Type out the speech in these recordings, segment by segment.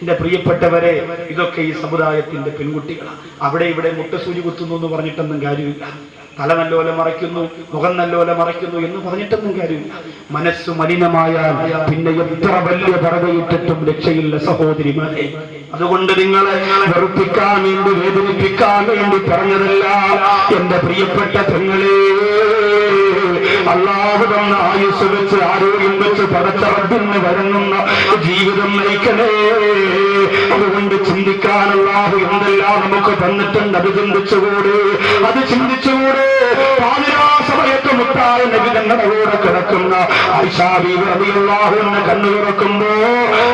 എന്റെ പ്രിയപ്പെട്ടവരെ ഇതൊക്കെ ഈ സമുദായത്തിന്റെ പെൺകുട്ടികളാണ് അവിടെ ഇവിടെ മുട്ടസൂചി കുത്തുന്നു എന്ന് പറഞ്ഞിട്ടൊന്നും കാര്യമില്ല. തല നല്ലോല മറയ്ക്കുന്നു മുഖം നല്ലോല മറയ്ക്കുന്നു എന്ന് പറഞ്ഞിട്ടൊന്നും കാര്യമില്ല. മനസ്സ് മലിനമായാൽ പിന്നെ എത്ര വലിയ പറവയിട്ടിട്ടും രക്ഷയില്ല സഹോദരിമാരെ. അതുകൊണ്ട് നിങ്ങളെ വെറുപ്പിക്കാൻ വേണ്ടി വേദനിപ്പിക്കാൻ വേണ്ടി പറഞ്ഞതല്ല. എന്റെ പ്രിയപ്പെട്ട പെങ്ങളെ അള്ളാഹു തന്ന ആയുസ് വെച്ച് ആരോഗ്യം വെച്ച് പടച്ച റബ്ബിന് വരുന്ന ജീവിതം നയിക്കണേ. അതുകൊണ്ട് ചിന്തിക്കാൻ അള്ളാഹു എന്തെല്ലാം നമുക്ക് തന്നിട്ടുണ്ട് അത് ചിന്തിച്ചുകൂടെ? അത് ചിന്തിച്ചുകൂടെ? സമയത്ത് മുട്ടായ നബിതങ്ങളുടെ കൂടെ കിടക്കുന്ന കണ്ണു തുറക്കുമ്പോ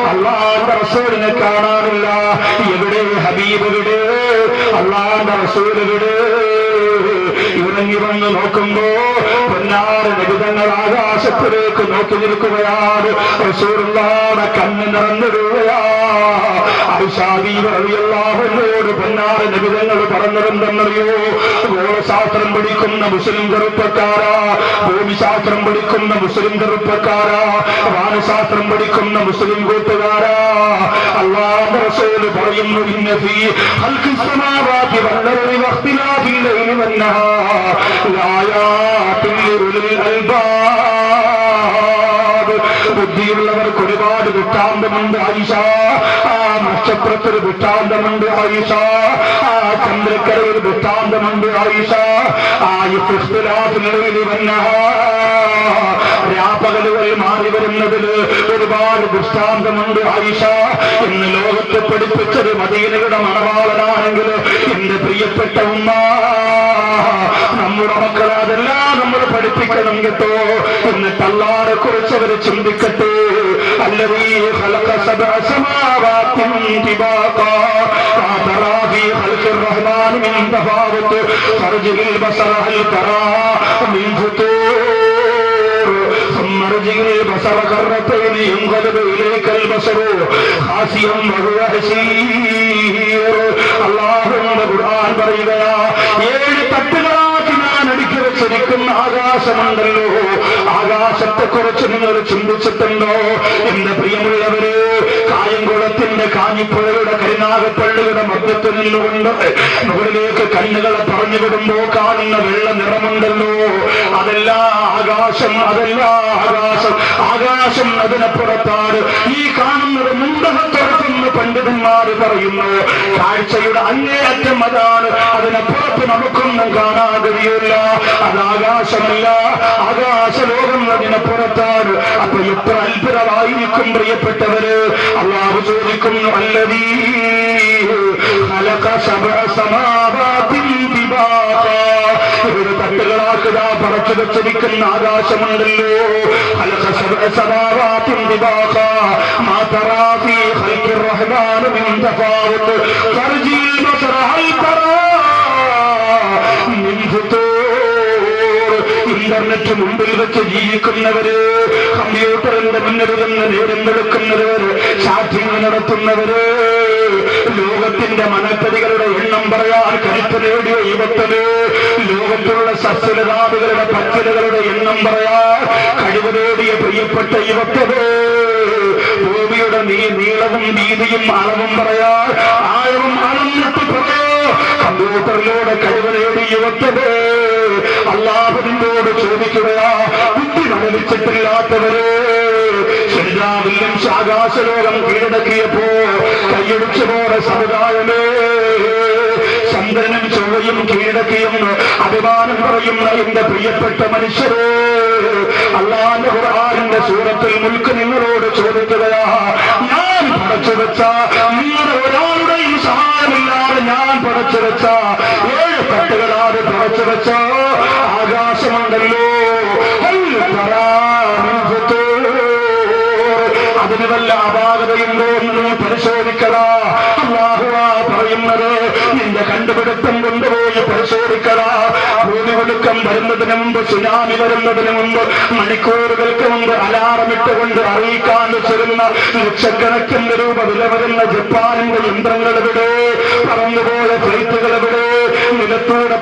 അള്ളാന്റെ റസൂലിനെ കാണാനില്ല. എവിടെ ഹബീബ് വിട് അള്ളാന്റെ റസൂൽ വിട് ഇറങ്ങി വന്ന് നോക്കുമ്പോ പൊന്നാറ് നബിതങ്ങൾ ആകാശത്തിലേക്ക് നോക്കി നിൽക്കുകയാണ്. റസൂലുള്ളാടെ കണ്ണ് നിറഞ്ഞിടുകയാ ോട് പൊന്നാറ് നിബിതങ്ങൾ പറഞ്ഞതെന്തെന്നറിയോ? ഗോളശാസ്ത്രം പഠിക്കുന്ന മുസ്ലിം ചെറുപ്പക്കാരാ ഭൂമിശാസ്ത്രം പഠിക്കുന്ന മുസ്ലിം ചെറുപ്പക്കാരാ വാനശാസ്ത്രം പഠിക്കുന്ന മുസ്ലിം കൂട്ടുകാരാ. അള്ളാഹോട് പറയുന്നു ഇന്ന ഫീ ഖൽഖി സമാവാതി വൽ വഖ്തിലാഫിൽ നക്ഷത്രത്തിൽ ദൃഷ്ടാന്തമുണ്ട് ആയിഷ. ആ ചന്ദ്രക്കരയിൽ ദൃഷ്ടാന്തമുണ്ട് ആയിഷ. ആ ഇഖ്തിലാഫിൽ വന്ന രാപ്പകലുകൾ മാറി വരുന്നതിൽ ഒരുപാട് ദൃഷ്ടാന്തമുണ്ട് ആയിഷ. ഇന്ന് ലോകത്തെ പഠിപ്പിച്ചത് മദീനയുടെ മണവാളനാണെങ്കിൽ എന്റെ പ്രിയപ്പെട്ട ഉമ്മ. നമ്മുടെ മക്കളെ അതെല്ലാം നമ്മൾ പഠിപ്പിക്കണം കേട്ടോ. എന്നിട്ട് അല്ലാതെ കുറിച്ച് അവർ ചിന്തിക്കട്ടെ. الذي خلق سبع سماوات طباقا فترى في خلق الرحمن من تفاوت فارجع البصر هل ترى من فتور ثم ارجع البصر كرتين ينقلب اليك البصر خاسيا وهو حسير اللهم قرآن بريدا ആകാശമുണ്ടല്ലോ ആകാശത്തെ കുറിച്ച് നിങ്ങൾ ചിന്തിച്ചിട്ടുണ്ടോ? എന്റെ പ്രിയമുള്ളവര് കായംകുളത്തിന്റെ കാഞ്ഞിപ്പുഴയുടെ കരിനാഗപ്പള്ളിയുടെ മധ്യത്തിൽ നിന്നുകൊണ്ട് മുകളിലേക്ക് കണ്ണുകളെ പറഞ്ഞു വിടുമ്പോ കാണുന്ന വെള്ള നിറമുണ്ടല്ലോ. അതല്ല ആകാശം അതല്ല ആകാശം. ആകാശം അതിനപ്പുറത്താണ് ഈ കാണുന്നത് മുണ്ടകത്തുറക്കുന്ന പണ്ഡിതന്മാർ പറയുന്നു കാഴ്ചയുടെ അങ്ങേയറ്റം അതാണ്. അതിനപ്പുറത്ത് നമുക്കൊന്നും കാണാൻ കഴിയില്ല അത് ആകാശമല്ല. ആകാശലോകം അതിനപ്പുറത്താണ് അപ്പൊ എത്ര അത്ഭുതമായിരിക്കും പ്രിയപ്പെട്ടവര് അള്ളാഹു ചോദിക്കുന്നു അല്ലതീ خلق سبع سماوات طباقا ഇവിടെ തട്ടുകളാക്കുക പറച്ചു വെച്ചിരിക്കുന്ന ആകാശമുണ്ടല്ലോ خلق سبع سماوات طباقا ما ترى في خلق الرحمن من تفاوت فارجع البصر هل ترى من فطور ഇന്റർനെറ്റ് മുമ്പിൽ വെച്ച് ജീവിക്കുന്നവര് കമ്പ്യൂട്ടറിന്റെ മുന്നിൽ നിന്ന് നേരം വെളുക്കുന്നവര് ചാറ്റിംഗ് നടത്തുന്നവര് ലോകത്തിന്റെ മനപ്പതികളുടെ എണ്ണം പറയാൻ കരുത്ത് നേടിയ യുവത്തൽ ലോകത്തിലുള്ള സസ്യലതാദികളുടെ പച്ചലുകളുടെ എണ്ണം പറയാൻ കഴിവ് നേടിയ പ്രിയപ്പെട്ട യുവത്തത് ഭൂമിയുടെ നീ നീളവും വീതിയും അളവും പറയാൻ ആഴവും അളന്നിട്ട് പറയോ കമ്പ്യൂട്ടറിലൂടെ കഴിവ് നേടിയ യുവത്തൽ അള്ളാഹുവിനോട് ചോദിക്കുകയാ ബുദ്ധി മനലിച്ചിട്ടില്ലാത്തവര് ശരിയാവില്ലും ആകാശലോകം കീഴടക്കിയപ്പോ കൈയടിച്ചു പോയ സമുദായമേ ചന്ദ്രനും ചൊവ്വയും കീഴടക്കിയെന്ന് അഭിമാനം പറയുന്ന എന്റെ പ്രിയപ്പെട്ട മനുഷ്യരെ അള്ളാന്റെ സൂറത്തിൽ മുൽക്ക് നിങ്ങളോട് ചോദിക്കുകയാ ഞാൻ പടച്ചു വെച്ച നിങ്ങളുടെ ഒരാളുടെയും സഹായമില്ലാതെ ഞാൻ പടച്ചു വെച്ച ഏഴ് തട്ടുകളാതെ പടച്ചു വെച്ച ആകാശമുണ്ടല്ലോ തരാ അതിന് വല്ല അപാകതയുണ്ടോ എന്ന് പരിശോധിക്കടാ. അള്ളാഹുവാ പറയുന്നത് നിന്റെ കണ്ടുപിടുത്തം കൊണ്ടുപോയി പരിശോധിക്കടാ. ഭൂമി ഒടുക്കം വരുന്നതിന് മുമ്പ് സുനാമി വരുന്നതിന് മുമ്പ് മണിക്കൂറുകൾക്ക് മുമ്പ് അലാറമിട്ടുകൊണ്ട് അറിയിക്കാൻ വെച്ചിരുന്ന ലക്ഷക്കണക്കിന് രൂപ വില വരുന്ന ജപ്പാനിന്റെ യന്ത്രങ്ങൾ എവിടെ പറന്നുപോയ ഫ്ലൈറ്റുകൾ എവിടെ നിലത്തൂടെ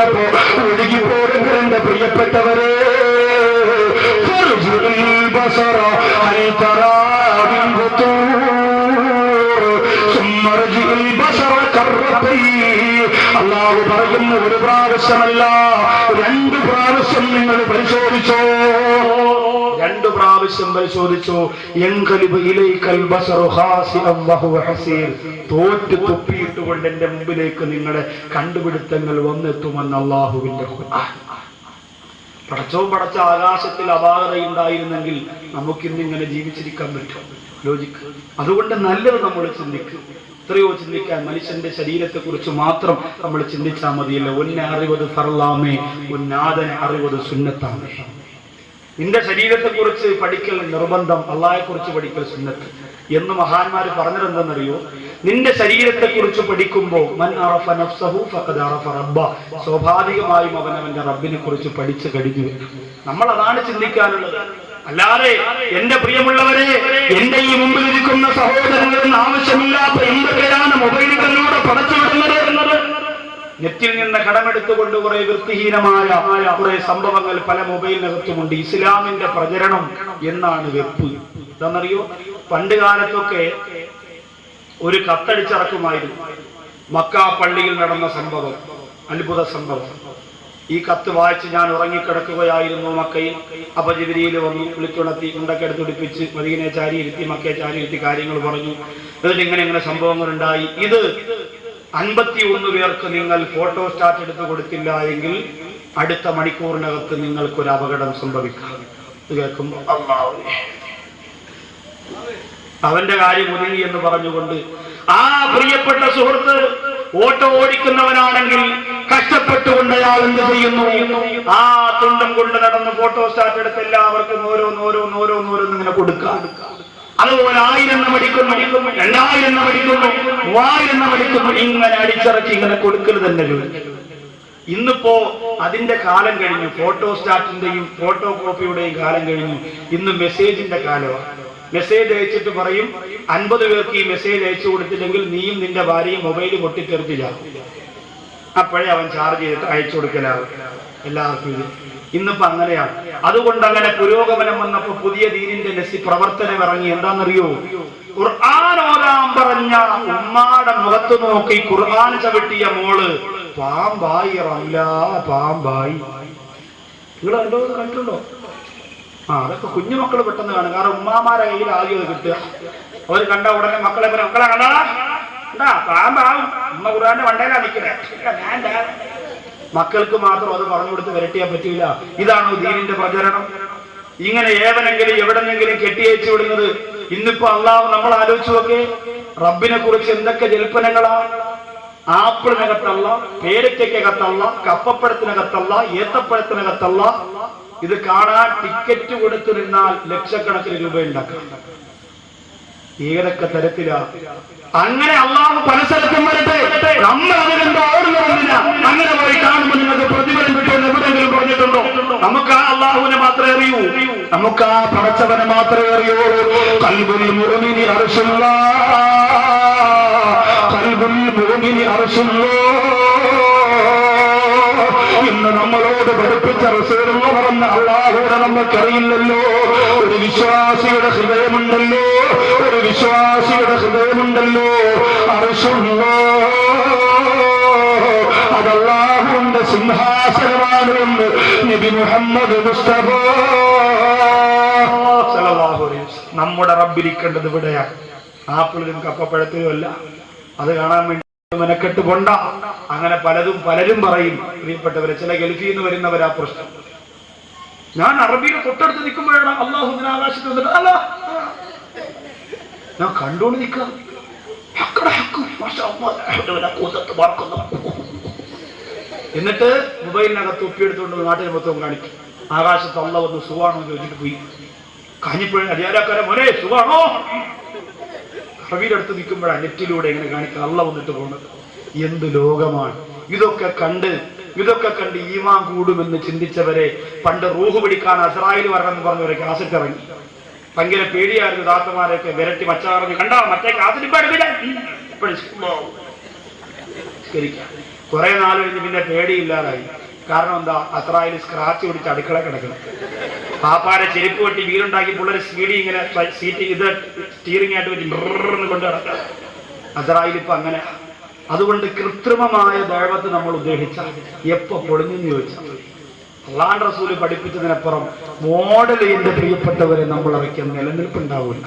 വന്നപ്പോ ഒഴുകി പോരുന്ന എന്റെ പ്രിയപ്പെട്ടവരെ ബസറ അനിതറാ അള്ളാഹു പറയുന്ന ഒരു പ്രാവശ്യമല്ല രണ്ട് പ്രാവശ്യം നിങ്ങൾ പരിശോധിച്ചോ? രണ്ട് പ്രാവശ്യം പരിശോധിച്ചു. തോറ്റ് തുപ്പിയിട്ടുകൊണ്ട് എന്റെ മുമ്പിലേക്ക് നിങ്ങളുടെ കണ്ടുപിടുത്തങ്ങൾ വന്നെത്തുമെന്ന് അള്ളാഹുവിന്റെ പടച്ചവും പടച്ച ആകാശത്തിൽ അപാകതയുണ്ടായിരുന്നെങ്കിൽ നമുക്കിന്ന് ഇങ്ങനെ ജീവിച്ചിരിക്കാൻ പറ്റും. ലോജിക്ക് അതുകൊണ്ട് നല്ലത് നമ്മൾ ചിന്തിക്കും. എത്രയോ ചിന്തിക്കാൻ മനുഷ്യന്റെ ശരീരത്തെ കുറിച്ച് മാത്രം നമ്മൾ ചിന്തിച്ചാൽ മതിയല്ലോ. ഒന്നെ അറിവത് ഫർലാമേ ഒന്നാദനെ അറിവത് സുന്നത്താമേ. നിന്റെ ശരീരത്തെ കുറിച്ച് പഠിക്കൽ നിർബന്ധം അള്ളാഹെ കുറിച്ച് പഠിക്കൽ സുന്നത്ത്. എന്ന് മഹാന്മാര് പറഞ്ഞിട്ടുണ്ടെന്നറിയോ നിന്റെ ശരീരത്തെ കുറിച്ച് പഠിക്കുമ്പോൾ മൻ അറഫ നഫ്സഹു സ്വാഭാവികമായും അവൻ അവന്റെ റബ്ബിനെ കുറിച്ച് പഠിച്ചു കഴിഞ്ഞു. നമ്മൾ അതാണ് ചിന്തിക്കാനുള്ളത്. അല്ലാതെ എന്റെ പ്രിയമുള്ളവരെ എന്റെ ഈ മുമ്പിൽ ഇരിക്കുന്ന സഹോദരങ്ങളിൽ ആവശ്യമില്ലാത്ത എന്തൊക്കെയാണ് മൊബൈലുകളിലൂടെ പടച്ചു നെറ്റിൽ നിന്ന് കടമെടുത്തുകൊണ്ട് കുറെ വൃത്തിഹീനമായ കുറെ സംഭവങ്ങൾ പല മൊബൈലിനകത്തുമുണ്ട്. ഇസ്ലാമിന്റെ പ്രചരണം എന്നാണ് വെപ്പ്. എന്താണെന്നറിയോ പണ്ട് കാലത്തൊക്കെ ഒരു കത്തടിച്ചിറക്കുമായിരുന്നു മക്ക പള്ളിയിൽ നടന്ന സംഭവം അത്ഭുത സംഭവം. ഈ കത്ത് വായിച്ച് ഞാൻ ഉറങ്ങിക്കിടക്കുകയായിരുന്നു മക്കയിൽ. അപ്പൊ വന്നു വിളിച്ചുണർത്തി ഉണ്ടൊക്കെ എടുത്തുടിപ്പിച്ച് മദീനെ ചാരിയിരുത്തി മക്കയെ ചാരിയിരുത്തി കാര്യങ്ങൾ പറഞ്ഞു. എന്നിട്ട് ഇങ്ങനെ ഇങ്ങനെ സംഭവങ്ങൾ ഉണ്ടായി ഇത് അൻപത്തി ഒന്ന് പേർക്ക് നിങ്ങൾ ഫോട്ടോ സ്റ്റാറ്റ് എടുത്തു കൊടുത്തില്ല എങ്കിൽ അടുത്ത മണിക്കൂറിനകത്ത് നിങ്ങൾക്കൊരു അപകടം സംഭവിക്കാം. കേൾക്കുമ്പോ അവന്റെ കാര്യം ഒതുങ്ങി എന്ന് പറഞ്ഞുകൊണ്ട് ആ പ്രിയപ്പെട്ട സുഹൃത്ത് ഓട്ടോ ഓടിക്കുന്നവനാണെങ്കിൽ കഷ്ടപ്പെട്ടുകൊണ്ട് അയാൾ എന്ത് ചെയ്യുന്നു? ആ തുണ്ടം കൊണ്ട് നടന്ന് ഫോട്ടോ സ്റ്റാറ്റ് എടുത്ത് എല്ലാവർക്കും ഓരോന്നോരോന്നോരോന്നോരോന്നിങ്ങനെ ഓരോന്ന് ഓരോന്ന് ഓരോന്ന് ഇങ്ങനെ അതുപോലെ ആയിരം എണ്ണം അടിക്കുന്നു രണ്ടായിരം എണ്ണം അടിക്കുന്നു മൂവായിരം എണ്ണം അടിക്കുന്നു. ഇങ്ങനെ അടിച്ചിറക്കി ഇങ്ങനെ കൊടുക്കൽ തന്നെ ഇന്നിപ്പോ അതിന്റെ കാലം കഴിഞ്ഞു ഫോട്ടോ സ്റ്റാറ്റിന്റെയും ഫോട്ടോ കോപ്പിയുടെയും കാലം കഴിഞ്ഞു. ഇന്ന് മെസ്സേജിന്റെ കാലമാണ് മെസ്സേജ് അയച്ചിട്ട് പറയും അൻപത് പേർക്ക് ഈ മെസ്സേജ് അയച്ചു കൊടുത്തില്ലെങ്കിൽ നീയും നിന്റെ ഭാര്യയും മൊബൈൽ പൊട്ടിത്തെറിച്ചില്ല. അപ്പോഴേ അവൻ ചാർജ് ചെയ്തിട്ട് അയച്ചു കൊടുക്കലാവും. എല്ലാവർക്കും ഇന്നിപ്പോ അങ്ങനെയാണ്. അതുകൊണ്ട് അങ്ങനെ പുരോഗമനം വന്നപ്പോ പുതിയ ദീനിന്റെ ലസി പ്രവർത്തനം ഇറങ്ങി. എന്താണെന്നറിയോ? ഖുർആൻ പറഞ്ഞ ഉമ്മാടെ മുഖത്ത് നോക്കി ഖുർആൻ ചവിട്ടിയ മോൾ പാമ്പായി റംല പാമ്പായി. നിങ്ങൾ കണ്ടോ കണ്ടുണ്ടോ ആ അതൊക്കെ കുഞ്ഞുമക്കൾ പെട്ടെന്ന് കാണും. കാരണം ഉമ്മാമാരെ കയ്യിൽ ആദ്യം കിട്ടുക. അവർ കണ്ട ഉടനെ മക്കളെ മക്കളെ കണ്ടാ? മക്കൾക്ക് മാത്രം അത് പറഞ്ഞു കൊടുത്ത് വരട്ടിയാൻ പറ്റില്ല ഇതാണോ ദീനിന്റെ പ്രചരണം? ഇങ്ങനെ ഏവനെങ്കിലും എവിടെന്നെങ്കിലും കെട്ടിയച്ചു വിടുന്നത് ഇന്നിപ്പോ അള്ളാഹ് നമ്മൾ ആലോചിച്ചു നോക്കേ. റബ്ബിനെ കുറിച്ച് എന്തൊക്കെ ജൽപ്പനങ്ങളാ? ആപ്പിളിനകത്തല്ല പേരയ്ക്കകത്തല്ല കപ്പപ്പഴത്തിനകത്തല്ല ഏത്തപ്പഴത്തിനകത്തല്ല. ഇത് കാണാൻ ടിക്കറ്റ് കൊടുത്തു നിന്നാൽ ലക്ഷക്കണക്കിന് രൂപ ഉണ്ടാക്കാം ഏതൊക്കെ തരത്തിലാ? അങ്ങനെ അള്ളാഹു പല സ്ഥലത്തും വരട്ടെ. നമ്മൾ അതിലെന്തോ ഓടുന്നില്ല അങ്ങനെ പോയി കാണുമ്പോൾ നിങ്ങൾക്ക് പ്രതിഫലം കിട്ടുമെന്ന് എവിടെയെങ്കിലും പറഞ്ഞിട്ടുണ്ടോ? നമുക്ക് ആ അള്ളാഹുവിനെ മാത്രമേ അറിയൂ. നമുക്ക് ആ പടച്ചവനെ മാത്രമേ അറിയൂ കൽബുൽ ഇന്ന് നമ്മളോട് പഠിപ്പിച്ച റസൂലുള്ള പറഞ്ഞ അള്ളാഹുവിനെ നമുക്കറിയില്ലല്ലോ ഒരു വിശ്വാസിയുടെ ഹൃദയമുണ്ടല്ലോ. ഒരു വിശ്വാസിയുടെ ഹൃദയമുണ്ടല്ലോ. അറിശുണ്ടോ അതല്ലാഹുവിന്റെ സിംഹാസനമാണ് എന്ന് നബി മുഹമ്മദ് മുസ്തഫ. നമ്മുടെ റബ്ബിരിക്കേണ്ടത് ഇവിടെയാണ് ആപ്പിളിലും കപ്പപ്പഴത്തിലും അല്ല. അത് കാണാൻ വേണ്ടി മെനക്കെട്ട് കൊണ്ട അങ്ങനെ പലതും പലരും പറയും. പ്രിയപ്പെട്ടവരെ ചില ഗൾഫിൽ നിന്ന് വരുന്നവരാ പ്രശ്നം. ഞാൻ അറബിയിൽ തൊട്ടടുത്ത് നിൽക്കുമ്പോഴാണ് അള്ളാഹു ഇങ്ങനെ ആകാശത്ത് വന്നിട്ട് അല്ല ഞാൻ കണ്ടോണ്ട് നിൽക്കാം. എന്നിട്ട് മൊബൈലിനകത്ത് ഒപ്പിയെടുത്തുകൊണ്ട് നാട്ടിൽ മൊത്തം കാണിക്കും. ആകാശത്ത് അള്ള വന്ന് സുഖാണോ എന്ന് ചോദിച്ചിട്ട് പോയി. കാഞ്ഞിപ്പോഴും അധികാരക്കാരെ മോനെ സുഖാണോ റബീയുടെ അടുത്ത് നിൽക്കുമ്പോഴാണ് നെറ്റിലൂടെ എങ്ങനെ കാണിക്കുക അള്ള വന്നിട്ട് പോകുന്നത്. എന്ത് ലോകമാണ്. ഇതൊക്കെ കണ്ട് ഇതൊക്കെ കണ്ട് ഈമാൻ കൂടുമെന്ന് ചിന്തിച്ചവരെ പണ്ട് റൂഹ് പിടിക്കാൻ അസ്രായിൽ വരണമെന്ന് പറഞ്ഞവരെ കാസറ്റ് ഇറങ്ങി. ഭയങ്കര പേടിയായിരുന്നു ദാത്തമാരെയൊക്കെ വിരട്ടി മച്ച പറഞ്ഞു കണ്ടോ മറ്റേ കാസറ്റ് കുറെ നാൾ കഴിഞ്ഞ് പിന്നെ പേടിയില്ലാതായി. കാരണം എന്താ? അസ്രായിൽ സ്ക്രാച്ച് പിടിച്ച് അടുക്കള കിടക്കണം. പാപ്പാടെ ചെരുപ്പ് വെട്ടി വീടുണ്ടാക്കി പിള്ളേർ സീഡി ഇങ്ങനെ സീറ്റ് ഇത് സ്റ്റീറിംഗ് ആയിട്ട് വെച്ച് ബ്രർന്ന് കൊണ്ട് നടക്കാം ഇപ്പൊ അങ്ങനെ. അതുകൊണ്ട് കൃത്രിമമായ ദൈവത്തെ നമ്മൾ ഉദ്ദേശിച്ച എപ്പോ പൊളിഞ്ഞെന്ന് ചോദിച്ചാൽ അള്ളാൻ റസൂൽ പഠിപ്പിച്ചതിനപ്പുറം മോഡൽ എന്റെ പ്രിയപ്പെട്ടവരെ നമ്മൾ ഇറക്കിയ നിലനിൽപ്പുണ്ടാവില്ല